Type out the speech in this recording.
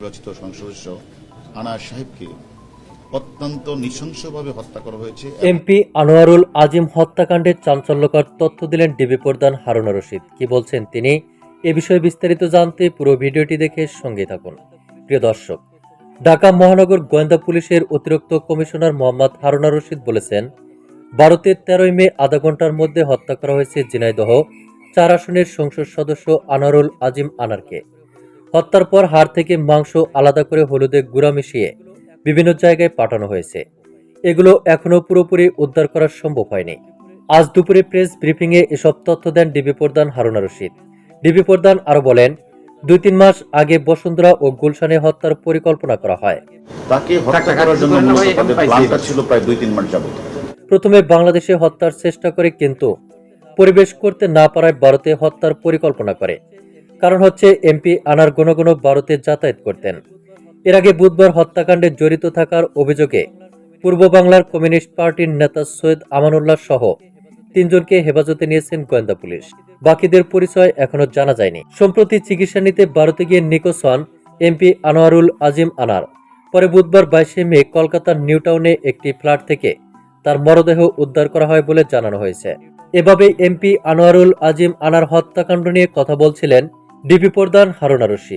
নির্বাচিত সংসদ সদস্য আনার সাহেবকে অত্যন্ত নৃশংসভাবে হত্যা করা হয়েছে। এমপি আনোয়ারুল আজিম হত্যাকাণ্ডের চাঞ্চল্যকর তথ্য দিলেন ডিবি প্রধান হারুনা রশিদ। কি বলছেন তিনি? এ বিষয়ে বিস্তারিত জানতে পুরো ভিডিওটি দেখে সঙ্গে থাকুন। প্রিয় দর্শক, ঢাকা মহানগর গোয়েন্দা পুলিশের অতিরিক্ত কমিশনার মোহাম্মদ হারুনা রশিদ বলেছেন, ভারতের তেরোই মে আধা ঘণ্টার মধ্যে হত্যা করা হয়েছে ঝিনাইদহ। চার আসনের সংসদ সদস্য আনারুল আজিম আনারকে। হত্যার পর হাড় থেকে মাংস আলাদা করে হলুদে গুঁড়া মিশিয়ে বিভিন্ন জায়গায় পাঠানো হয়েছে। এগুলো এখনও পুরোপুরি উদ্ধার করা সম্ভব হয়নি। আজ দুপুরে প্রেস ব্রিফিংয়ে এসব তথ্য দেন ডিবি প্রধান হারুনা রশিদ। ডিবি প্রধান আরও বলেন দুই তিন মাস আগে বসুন্ধরা ও গুলশানে হত্যার পরিকল্পনা করা হয়। তাকে হত্যা করার জন্য প্ল্যানটা ছিল প্রায় দুই তিন মাস যাবত। প্রথমে বাংলাদেশে হত্যার চেষ্টা করে কিন্তু পরিবেশ করতে না পারায় ভারতে হত্যার পরিকল্পনা করে। কারণ হচ্ছে এমপি আনার গণ গণ ভারতে যাতায়াত করতেন। এর আগে বুধবার হত্যাকাণ্ডে জড়িত থাকার অভিযোগে পূর্ব বাংলার কমিউনিস্ট পার্টির নেতা সৈয়দ আমানুল্লাহ সহ তিনজনকে হেফাজতে নিয়েছেন গোয়েন্দা পুলিশ। বাকিদের পরিচয় এখনও জানা যায়নি। সম্প্রতি চিকিৎসা নিতে ভারতে গিয়ে নিখোঁজ হন এমপি আনোয়ারুল আজিম আনার। পরে বুধবার বাইশে মে কলকাতার নিউটাউনে একটি ফ্ল্যাট থেকে তার মরদেহ উদ্ধার করা হয় বলে জানানো হয়েছে। এভাবে এমপি আনোয়ারুল আজিম আনার হত্যাকাণ্ড নিয়ে কথা বলছিলেন ডিবি পর্দার হারুনা রশিদ